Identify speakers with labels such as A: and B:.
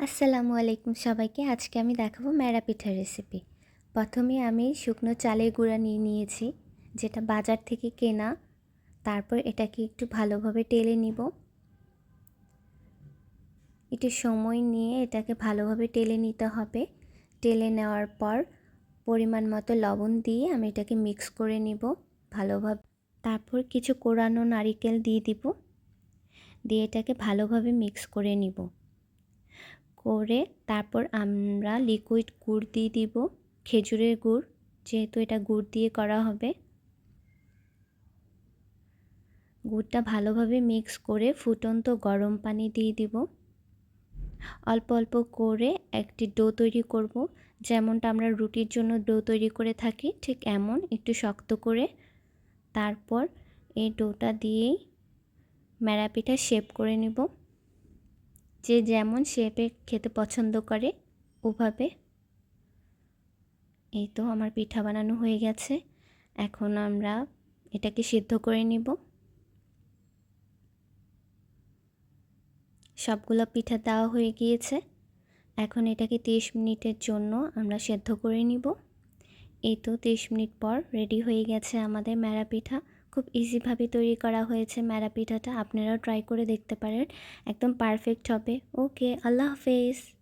A: আসসালামু আলাইকুম সবাইকে। আজকে আমি দেখাবো ম্যাড়া পিঠার রেসিপি প্রথমে আমি শুকনো চালের গুঁড়া নিয়ে নিয়েছি, যেটা বাজার থেকে কেনা। তারপর এটাকে একটু ভালোভাবে টেলে নিব। একটু সময় নিয়ে এটাকে ভালোভাবে টেলে নিতে হবে। টেলে নেওয়ার পর পরিমাণ মতো লবণ দিয়ে আমি এটাকে মিক্স করে নিব ভালোভাবে। তারপর কিছু কোরানো নারিকেল দিয়ে দিব। দিয়ে এটাকে ভালোভাবে মিক্স করে নিব। করে তারপর আমরা লিকুইড গুড় দিয়ে দিব, খেজুরের গুড়, যেহেতু এটা গুড় দিয়ে করা হবে। গুড়টা ভালোভাবে মিক্স করে ফুটন্ত গরম পানি দিয়ে দিব। অল্প অল্প করে একটি ডো তৈরি করব, যেমনটা আমরা রুটির জন্য ডো তৈরি করে থাকি, ঠিক এমন একটু শক্ত করে। তারপর এই ডোটা দিয়েই ম্যারাপিটা শেপ করে নেব। যে যেমন শেপে খেতে পছন্দ করে, ওভাবে। এই তো আমার পিঠা বানানো হয়ে গেছে। এখন আমরা এটাকে সিদ্ধ করে নিব। সবগুলো পিঠা দেওয়া হয়ে গিয়েছে। এখন এটাকে তিরিশ মিনিটের জন্য আমরা সেদ্ধ করে নিব। এই তো তিরিশ মিনিট পর রেডি হয়ে গেছে আমাদের ম্যারা পিঠা। খুব ইজিভাবে তৈরি করা হয়েছে ম্যারা পিঠাটা আপনারাও ট্রাই করে দেখতে পারেন। একদম পারফেক্ট হবে। ওকে আল্লাহ হাফেজ।